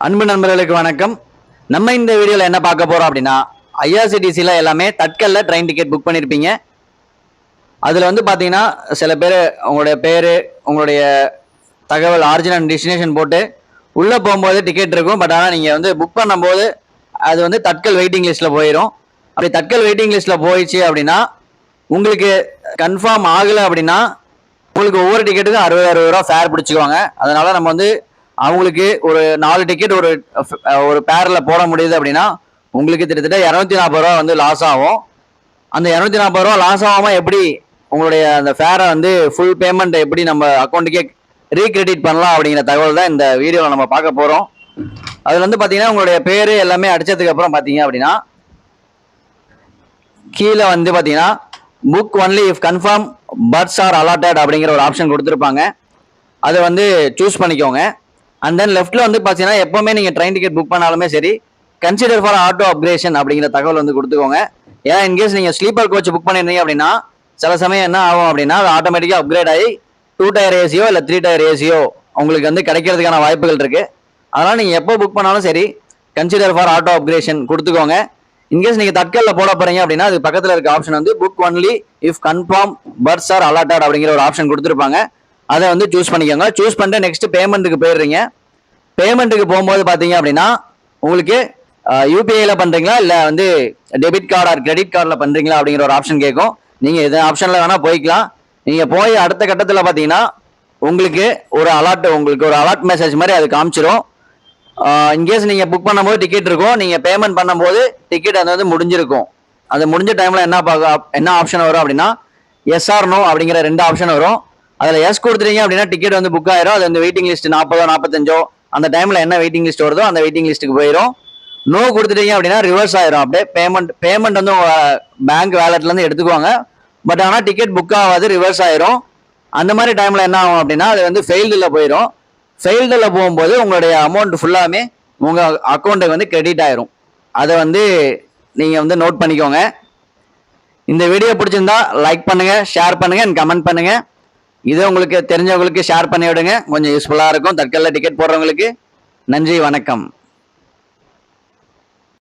அன்பு நண்பர்களுக்கு வணக்கம். நம்ம இந்த வீடியோவில் என்ன பார்க்க போகிறோம் அப்படின்னா ஐஆர்சிடிசியில் எல்லாமே தட்கல்ல ட்ரெயின் டிக்கெட் புக் பண்ணியிருப்பீங்க அதில் வந்து பார்த்தீங்கன்னா சில பேர் உங்களுடைய பேர் உங்களுடைய தகவல் ஆரிஜினல் டெஸ்டினேஷன் போட்டு உள்ளே போகும்போது டிக்கெட் இருக்கும். பட் ஆனால் நீங்கள் வந்து புக் பண்ணும்போது அது வந்து தட்கல் வெயிட்டிங் லிஸ்ட்டில் போயிடும் அப்படி தட்கல் வெயிட்டிங் லிஸ்ட்டில் போயிடுச்சு அப்படின்னா உங்களுக்கு கன்ஃபார்ம் ஆகலை அப்படின்னா உங்களுக்கு ஒவ்வொரு டிக்கெட்டுக்கும் அறுபது அறுபது ரூபா ஃபேர் பிடிச்சிக்குவாங்க. அதனால் நம்ம வந்து அவங்களுக்கு ஒரு நாலு டிக்கெட் ஒரு ஒரு பேரில் போட முடியுது அப்படின்னா உங்களுக்கு கிட்டத்தட்ட இரநூத்தி நாற்பது ரூபா வந்து லாஸ் ஆகும். அந்த இரநூத்தி நாற்பது ரூபா லாஸ் ஆகாமல் எப்படி உங்களுடைய அந்த ஃபேரை வந்து ஃபுல் பேமெண்ட் எப்படி நம்ம அக்கௌண்ட்டுக்கே ரீக்ரெடிட் பண்ணலாம் அப்படிங்கிற தகவல் தான் இந்த வீடியோவில் நம்ம பார்க்க போகிறோம் அதில் வந்து பார்த்தீங்கன்னா உங்களுடைய பேர் எல்லாமே அடிச்சதுக்கு அப்புறம் பார்த்தீங்க அப்படின்னா கீழே வந்து பார்த்தீங்கன்னா book only if confirm berths are allotted அப்படிங்கிற ஒரு ஆப்ஷன் கொடுத்துருப்பாங்க. அதை வந்து சூஸ் பண்ணிக்கோங்க. அண்ட் தென் லெஃப்ட்டில் வந்து பார்த்தீங்கன்னா எப்போவுமே நீங்கள் ட்ரெயின் டிக்கெட் புக் பண்ணாலுமே சரி கன்சிடர் ஃபார் ஆட்டோ அப்கிரேஷன் அப்படிங்கிற தகவல் வந்து கொடுத்துக்கோங்க. ஏன்னா இன்கேஸ் நீங்கள் ஸ்லீப்பர் கோச் புக் பண்ணிருந்தீங்க அப்படின்னா சில சமயம் என்ன ஆகும் அப்படின்னா அது ஆட்டோமேட்டிக்காக அப்கிரேட் ஆகி டூ டயர் ஏசியோ இல்லை த்ரீ டயர் ஏசியோ உங்களுக்கு வந்து கிடைக்கிறதுக்கான வாய்ப்புகள் இருக்குது அதனால் நீங்கள் எப்போ புக் பண்ணாலும் சரி கன்சிடர் ஃபார் ஆட்டோ அப்கிரேஷன் கொடுத்துக்கோங்க. இன்கேஸ் நீங்கள் தட்கல்ல போட போறீங்க அப்படின்னா அது பக்கத்தில் இருக்க ஆப்ஷன் வந்து book only if confirm berths are allotted அப்படிங்கிற ஒரு ஆப்ஷன் கொடுத்துருப்பாங்க. அதை வந்து சூஸ் பண்ணிக்கோங்க. சூஸ் பண்ணிட்டு நெக்ஸ்ட் பேமெண்ட்டுக்கு போயிடுறீங்க. பேமெண்ட்டுக்கு போகும்போது பார்த்தீங்க அப்படின்னா உங்களுக்கு யூபிஐயில் பண்ணுறீங்களா இல்லை வந்து டெபிட் கார்டு ஆர் கிரெடிட் கார்டில் பண்ணுறீங்களா அப்படிங்கிற ஒரு ஆப்ஷன் கேட்கும். நீங்கள் எது ஆப்ஷனில் வேணால் போய்க்கலாம். நீங்கள் போய் அடுத்த கட்டத்தில் பார்த்தீங்கன்னா உங்களுக்கு ஒரு அலாட் உங்களுக்கு ஒரு அலாட் மெசேஜ் மாதிரி அது காமிச்சிரும். இன்கேஸ் நீங்கள் புக் பண்ணும்போது டிக்கெட் இருக்கும். நீங்கள் பேமெண்ட் பண்ணும்போது டிக்கெட் அது வந்து முடிஞ்சிருக்கும். அது முடிஞ்ச டைமில் என்ன பார்க்க என்ன ஆப்ஷன் வரும் அப்படின்னா எஸ்ஆர் நோ அப்படிங்கிற ரெண்டு ஆப்ஷன் வரும். அதில் எஸ் கொடுத்துட்டீங்க அப்படின்னா டிக்கெட் வந்து புக் ஆயிரும். அது வந்து வெயிட்டிங் லிஸ்ட் நாற்பதோ நாற்பத்தஞ்சோ அந்த டைமில் என்ன வெயிட்டிங் லிஸ்ட் வருதோ அந்த வெயிட்டிங் லிஸ்ட்டுக்கு போயிடும் நோ கொடுத்துட்டீங்க அப்படின்னா ரிவர்ஸ் ஆயிரும். அப்படியே பேமெண்ட் பேமெண்ட் வந்து உங்கள் பேங்க் வேலட்லேருந்து எடுத்துக்குவாங்க. பட் ஆனால் டிக்கெட் புக் ஆகாது ரிவர்ஸ் ஆயிரும். அந்த மாதிரி டைமில் என்ன ஆகும் அப்படின்னா அது வந்து ஃபெயில்டில் போயிடும் ஃபெயில்டில் போகும்போது உங்களுடைய அமௌண்ட் ஃபுல்லாமே உங்கள் அக்கௌண்ட்டுக்கு வந்து கிரெடிட் ஆயிரும். அதை வந்து நீங்கள் வந்து நோட் பண்ணிக்கோங்க. இந்த வீடியோ பிடிச்சிருந்தா லைக் பண்ணுங்கள் ஷேர் பண்ணுங்கள் அண்ட் கமெண்ட் பண்ணுங்கள் இது உங்களுக்கு தெரிஞ்சவங்களுக்கு ஷேர் பண்ணி விடுங்க கொஞ்சம் யூஸ்ஃபுல்லாக இருக்கும். தற்கல்ல டிக்கெட் போடுறவங்களுக்கு நன்றி வணக்கம்.